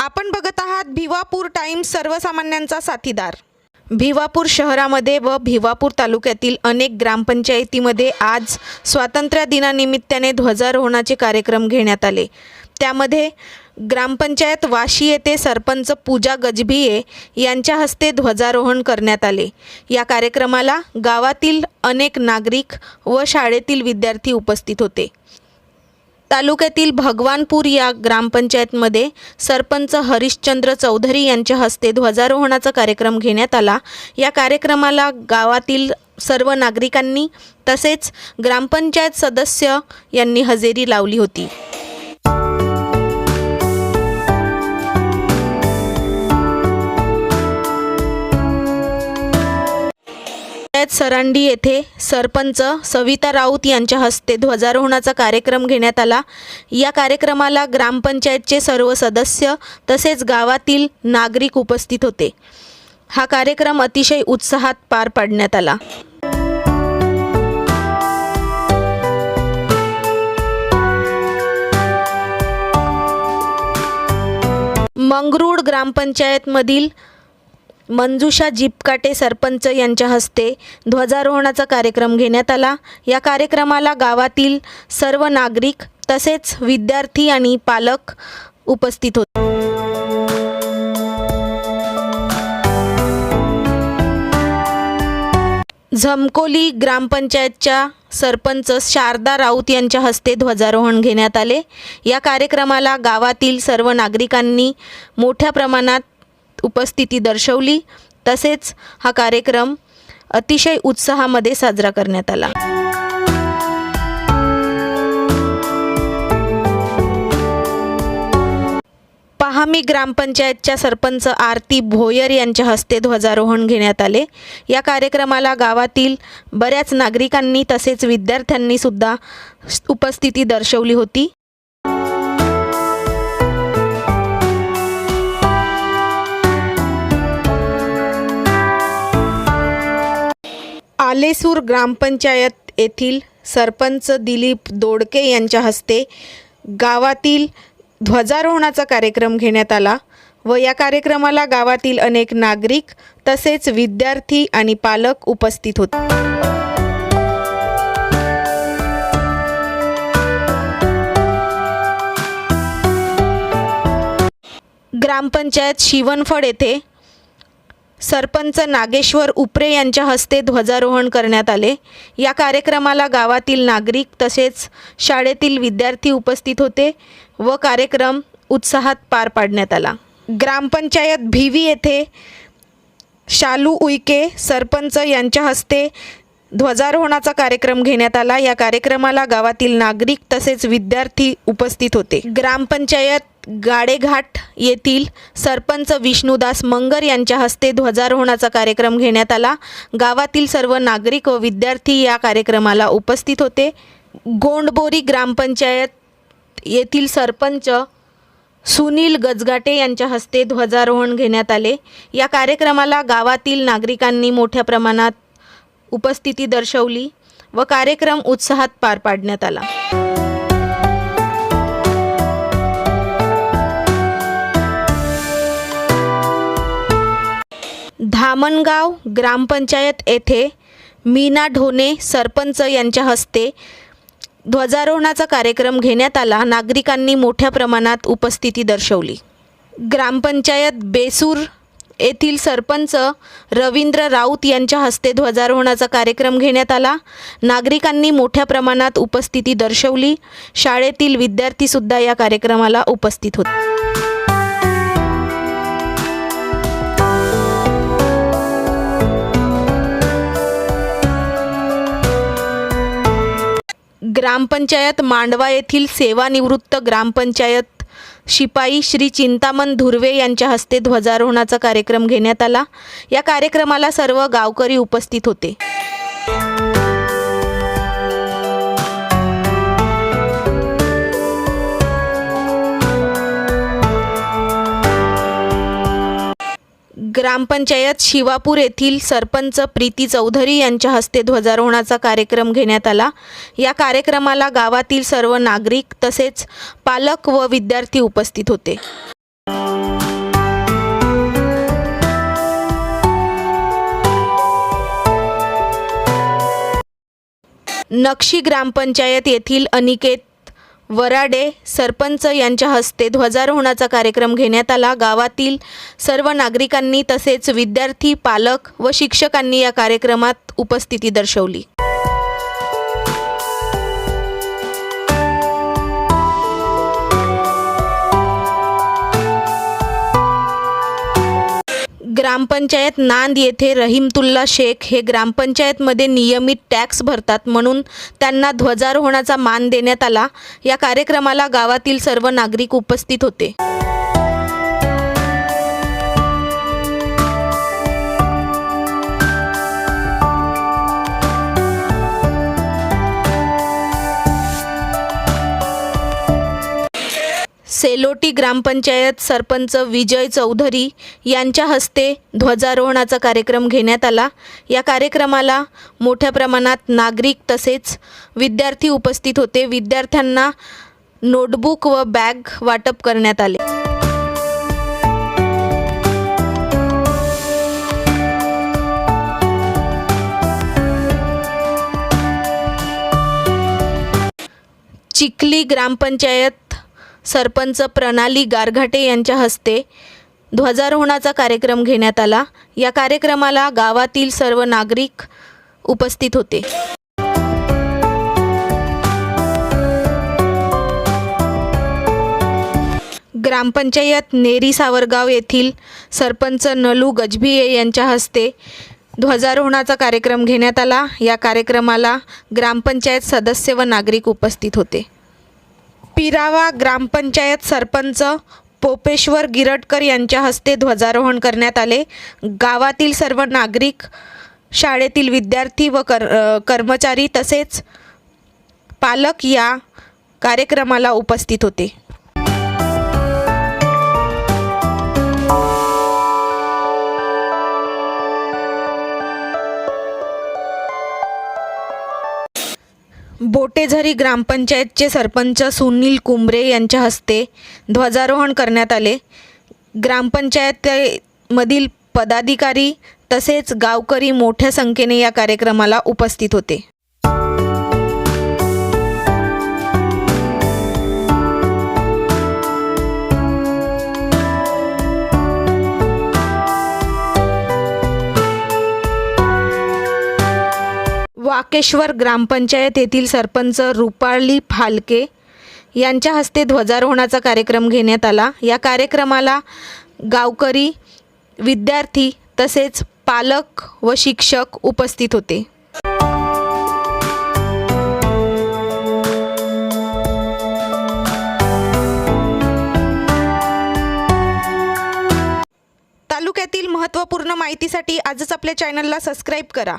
आपण बघत आहात भिवापूर टाइम्स सर्वसामान्यांचा साथीदार. भिवापूर शहरामध्ये व भिवापूर तालुक्यातील अनेक ग्रामपंचायतीमध्ये आज स्वातंत्र्य दिनानिमित्ताने ध्वजारोहणाचे कार्यक्रम घेण्यात आले. त्यामध्ये ग्रामपंचायत वाशी येथे सरपंच पूजा गजभिये यांच्या हस्ते ध्वजारोहण करण्यात आले. या कार्यक्रमाला गावातील अनेक नागरिक व शाळेतील विद्यार्थी उपस्थित होते. तालुक्यातील भगवानपूर या ग्रामपंचायतमध्ये सरपंच हरिश्चंद्र चौधरी यांच्या हस्ते ध्वजारोहणाचा कार्यक्रम घेण्यात आला. या कार्यक्रमाला गावातील सर्व नागरिकांनी तसेच ग्रामपंचायत सदस्य यांनी हजेरी लावली होती. सरांडी येथे सरपंच सविता राऊत यांच्या हस्ते ध्वजारोहणाचा कार्यक्रम घेण्यात आला. या कार्यक्रमाला ग्रामपंचायतचे सर्व सदस्य तसेच गावातील नागरिक उपस्थित होते. हा कार्यक्रम अतिशय उत्साहात पार पाडण्यात आला. मंगरूळ ग्रामपंचायतमधील मंजुषा जिपकाटे सरपंच यांच्या हस्ते ध्वजारोहणाचा कार्यक्रम घेण्यात आला. या कार्यक्रमाला गावातील सर्व नागरिक तसेच विद्यार्थी आणि पालक उपस्थित होते. झमकोली ग्रामपंचायतच्या सरपंच शारदा राऊत यांच्या हस्ते ध्वजारोहण घेण्यात आले. या कार्यक्रमाला गावातील सर्व नागरिकांनी मोठ्या प्रमाणात उपस्थिती दर्शवली. तसेच हा कार्यक्रम अतिशय उत्साहामध्ये साजरा करण्यात आला. पहामी ग्रामपंचायतच्या सरपंच आरती भोयर यांच्या हस्ते ध्वजारोहण घेण्यात आले. या कार्यक्रमाला गावातील बऱ्याच नागरिकांनी तसेच विद्यार्थ्यांनी सुद्धा उपस्थिती दर्शवली होती. आलेसूर ग्रामपंचायत येथील सरपंच दिलीप दोडके यांच्या हस्ते गावातील ध्वजारोहणाचा कार्यक्रम घेण्यात आला व या कार्यक्रमाला गावातील अनेक नागरिक तसेच विद्यार्थी आणि पालक उपस्थित होते. ग्रामपंचायत शिवणफळ येथे सरपंच नागेश्वर उपरे यांच्या हस्ते ध्वजारोहण करण्यात आले. या कार्यक्रमाला गावातील नागरिक तसेच शाळेतील विद्यार्थी उपस्थित होते व कार्यक्रम उत्साहात पार पाडण्यात आला. ग्रामपंचायत भिवी येथे शालू उईके सरपंच यांच्या हस्ते ध्वजारोहणाचा कार्यक्रम घेण्यात आला. या कार्यक्रमाला गावातील नागरिक तसेच विद्यार्थी उपस्थित होते. ग्रामपंचायत गाडेघाट येथील सरपंच विष्णुदास मंगर यांच्या हस्ते ध्वजारोहणाचा कार्यक्रम घेण्यात आला. गावातील सर्व नागरिक व विद्यार्थी या कार्यक्रमाला उपस्थित होते. गोंडबोरी ग्रामपंचायत येथील सरपंच सुनील गजगाटे यांच्या हस्ते ध्वजारोहण घेण्यात आले. या कार्यक्रमाला गावातील नागरिकांनी मोठ्या प्रमाणात उपस्थिती दर्शवली व कार्यक्रम उत्साहात पार पाडण्यात आला. धामणगाव ग्रामपंचायत येथे मीना ढोणे सरपंच यांच्या हस्ते ध्वजारोहणाचा कार्यक्रम घेण्यात आला. नागरिकांनी मोठ्या प्रमाणात उपस्थिती दर्शवली. ग्रामपंचायत बेसूर येथील सरपंच रवींद्र राऊत यांच्या हस्ते ध्वजारोहणाचा कार्यक्रम घेण्यात आला. नागरिकांनी मोठ्या प्रमाणात उपस्थिती दर्शवली. शाळेतील विद्यार्थीसुद्धा या कार्यक्रमाला उपस्थित होते. ग्रामपंचायत मांडवा येथील सेवानिवृत्त ग्रामपंचायत शिपाई श्री चिंतामण धुर्वे यांच्या हस्ते ध्वजारोहणाचा कार्यक्रम घेण्यात आला. या कार्यक्रमाला सर्व गावकरी उपस्थित होते. ग्रामपंचायत शिवापूर येथील सरपंच प्रीती चौधरी यांच्या हस्ते ध्वजारोहणाचा कार्यक्रम घेण्यात आला. या कार्यक्रमाला गावातील सर्व नागरिक तसेच पालक व विद्यार्थी उपस्थित होते. नक्षी ग्रामपंचायत येथील अनिकेत वराडे सरपंच यांच्या हस्ते ध्वजारोहणाचा कार्यक्रम घेण्यात आला. गावातील सर्व नागरिकांनी तसेच विद्यार्थी पालक व शिक्षकांनी या कार्यक्रमात उपस्थिती दर्शवली. ग्रामपंचायत नांद येथे रहीमतुल्ला शेख हे ग्रामपंचायतमध्ये नियमित टॅक्स भरतात म्हणून त्यांना ध्वजारोहणाचा मान देण्यात आला. या कार्यक्रमाला गावातील सर्व नागरिक उपस्थित होते. सेलोटी ग्रामपंचायत सरपंच विजय चौधरी यांच्या हस्ते ध्वजारोहणाचा कार्यक्रम घेण्यात आला. या कार्यक्रमाला मोठ्या प्रमाणात नागरिक तसेच विद्यार्थी उपस्थित होते. विद्यार्थ्यांना नोटबुक व बॅग वाटप करण्यात आले. चिखली ग्रामपंचायत सरपंच प्रणाली गारघाटे यांच्या हस्ते ध्वजारोहणाचा कार्यक्रम घेण्यात आला. या कार्यक्रमाला गावातील सर्व नागरिक उपस्थित होते. ग्रामपंचायत नेरी सावरगाव येथील सरपंच नलू गजभिये यांच्या हस्ते ध्वजारोहणाचा कार्यक्रम घेण्यात आला. या कार्यक्रमाला ग्रामपंचायत सदस्य व नागरिक उपस्थित होते. पिरावा ग्रामपंचायत सरपंच पोपेश्वर गिरटकर यांच्या हस्ते ध्वजारोहण करण्यात आले. गावातील सर्व नागरिक शाळेतील विद्यार्थी व कर कर्मचारी तसेच पालक या कार्यक्रमाला उपस्थित होते. बोटेझरी ग्रामपंचायतचे सरपंच सुनील कुंबरे यांच्या हस्ते ध्वजारोहण करण्यात आले. ग्रामपंचायतमधील पदाधिकारी तसेच गावकरी मोठ्या संख्येने या कार्यक्रमाला उपस्थित होते. वाकेश्वर ग्रामपंचायत येथील सरपंच रुपाली फालके यांच्या हस्ते ध्वजारोहणाचा कार्यक्रम घेण्यात आला. या कार्यक्रमाला गावकरी विद्यार्थी तसेच पालक व शिक्षक उपस्थित होते. तालुक्यातील महत्त्वपूर्ण माहितीसाठी आजच आपल्या चॅनलला सबस्क्राईब करा.